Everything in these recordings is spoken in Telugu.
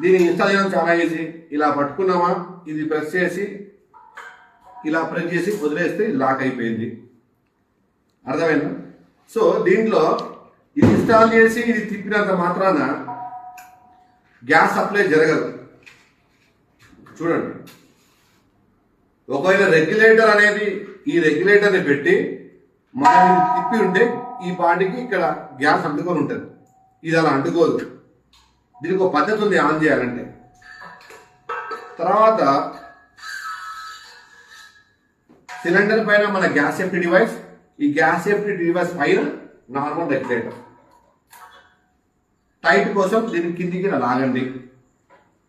దీన్ని ఇన్స్టాల్ చేయడం చాలా ఈజీ ఇలా పట్టుకున్నామా? ఇది ప్రెస్ చేసి ఇలా ప్రెస్ చేసి వదిలేస్తే లాక్ అయిపోయింది. అర్థమైందా? సో దీంట్లో ఇది ఇన్స్టాల్ చేసి ఇది తిప్పినంత మాత్రాన గ్యాస్ సప్లై జరగదు. చూడండి. ఒకవేళ రెగ్యులేటర్ అనేది ఈ రెగ్యులేటర్ని పెట్టి మనం తిప్పి ఉంటే ఈ పాటికి ఇక్కడ గ్యాస్ అంటుకొని ఉంటుంది. ఇది అలా అంటుకోదు. దీనికి ఒక పద్ధతి ఉంది ఆన్ చేయాలంటే. తర్వాత సిలిండర్ పైన మన గ్యాస్ సేఫ్టీ డివైస్ ఈ గ్యాస్ సేఫ్టీ డివైస్ పైన నార్మల్ రెగ్యులేటర్. టైట్ కోసం దీని కిందికి లాగండి.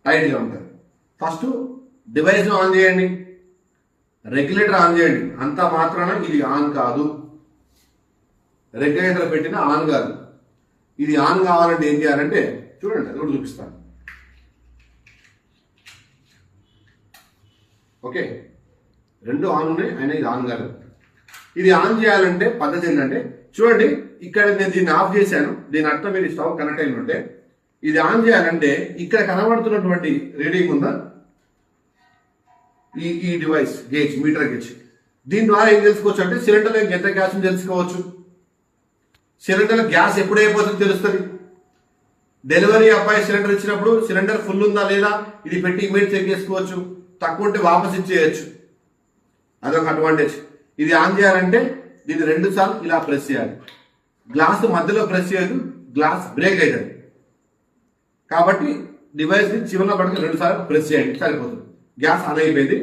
టైట్గా ఉంటుంది. ఫస్ట్ డివైస్ ఆన్ చేయండి. రెగ్యులేటర్ ఆన్ చేయండి. అంత మాత్రాన ఇది ఆన్ కాదు. రెగ్యులేటర్ పెట్టిన ఆన్ కాదు. ఇది ఆన్ కావాలంటే ఏం చేయాలంటే చూడండి అది కూడా చూపిస్తాను. ఓకే? రెండు ఆన్ ఉన్నాయి ఆయన ఇది ఆన్ కాదు. ఇది ఆన్ చేయాలంటే పద్ధతి ఏంటంటే చూడండి ఇక్కడ నేను దీన్ని ఆఫ్ చేశాను దీని అర్థం మీరు స్టవ్ కనెక్ట్ అయిన ఉంటే. ఇది ఆన్ చేయాలంటే ఇక్కడ కనబడుతున్నటువంటి రీడింగ్ ఉందా? ఈ ఈ డివైస్ గేజ్ మీటర్ గేజ్. దీని ద్వారా ఏం తెలుసుకోవచ్చు అంటే సిలిండర్లో ఎంత గ్యాస్ తెలుసుకోవచ్చు. సిలిండర్ గ్యాస్ ఎప్పుడు తెలుస్తుంది. డెలివరీ అబ్బాయి సిలిండర్ ఇచ్చినప్పుడు సిలిండర్ ఫుల్ ఉందా లేదా ఇది పెట్టి ఇమేజ్ చెక్ చేసుకోవచ్చు. తక్కువ ఉంటే వాపస్ ఇచ్చేయచ్చు. అదొక అడ్వాంటేజ్ ఇది ఆన్ చేయాలంటే దీన్ని రెండు సార్లు ఇలా ప్రెస్ చేయాలి. గ్లాస్ మధ్యలో ప్రెస్ చేయదు గ్లాస్ బ్రేక్ అవుతుంది కాబట్టి డివైస్ని చివరిలో పడుకుని రెండు సార్లు ప్రెస్ చేయండి సరిపోతుంది. గ్యాస్ ఆన్ అయిపోయింది.